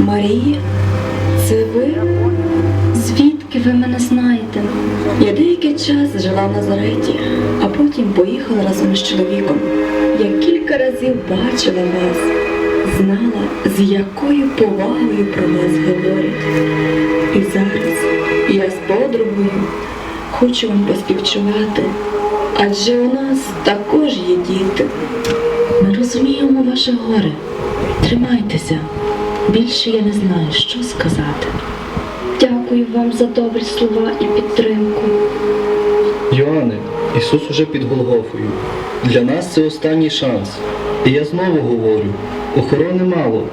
Марія, це ви? Звідки ви мене знаєте? Я деякий час жила в Назареті, а потім поїхала разом з чоловіком. Я кілька разів бачила вас, знала, з якою повагою про вас говорять. І зараз я з подругою хочу вам поспівчувати, адже у нас також є діти. Ми розуміємо ваше горе. Тримайтеся. Більше я не знаю, що сказати. Дякую вам за добрі слова і підтримку. Йоанне, Ісус уже під Голгофою. Для нас це останній шанс. І я знову говорю: охорони мало.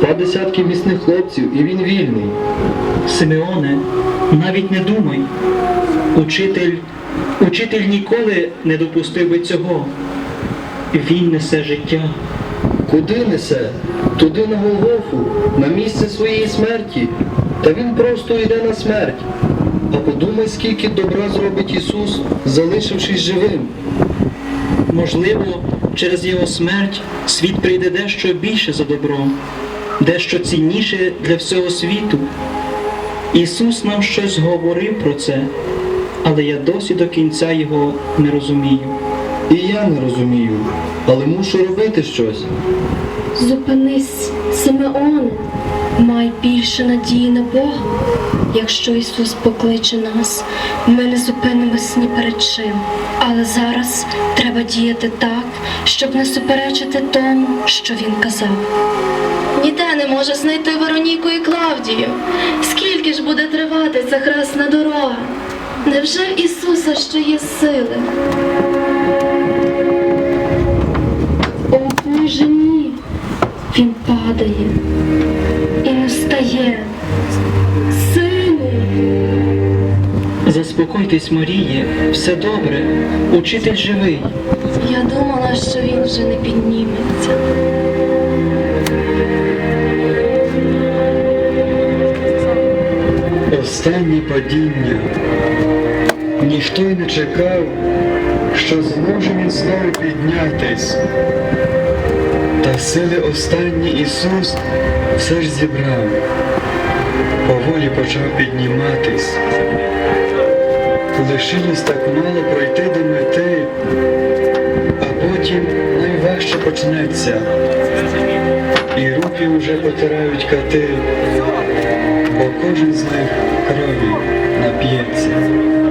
Два десятки міцних хлопців, і він вільний. Симеоне, навіть не думай. Учитель, учитель ніколи не допустив би цього. Він несе життя. Куди несе? Туди на Голгофу, на місце своєї смерті. Та він просто йде на смерть. А подумай, скільки добра зробить Ісус, залишившись живим. Можливо, через його смерть світ прийде дещо більше за добро, дещо цінніше для всього світу. Ісус нам щось говорив про це, але я досі до кінця його не розумію. І я не розумію, але мушу робити щось. Зупинись, Симеоне, май більше надії на Бога. Якщо Ісус покличе нас, ми не зупинимось ні перед чим. Але зараз треба діяти так, щоб не суперечити тому, що Він казав. Ніде не може знайти Вероніку і Клавдію. Скільки ж буде тривати ця хресна дорога? Невже в Ісуса ще є сили? Падає і не встає. Сину! Заспокойтесь, Маріє, все добре, учитель живий. Я думала, що він вже не підніметься. Останнє падіння. Ніхто й не чекав, що зможе він знову піднятись. Та сили останній Ісус все ж зібрав, поволі почав підніматись. Лишилось так мало пройти до мети, а потім найважче почнеться. І руки вже потирають кати, бо кожен з них крові нап'ється.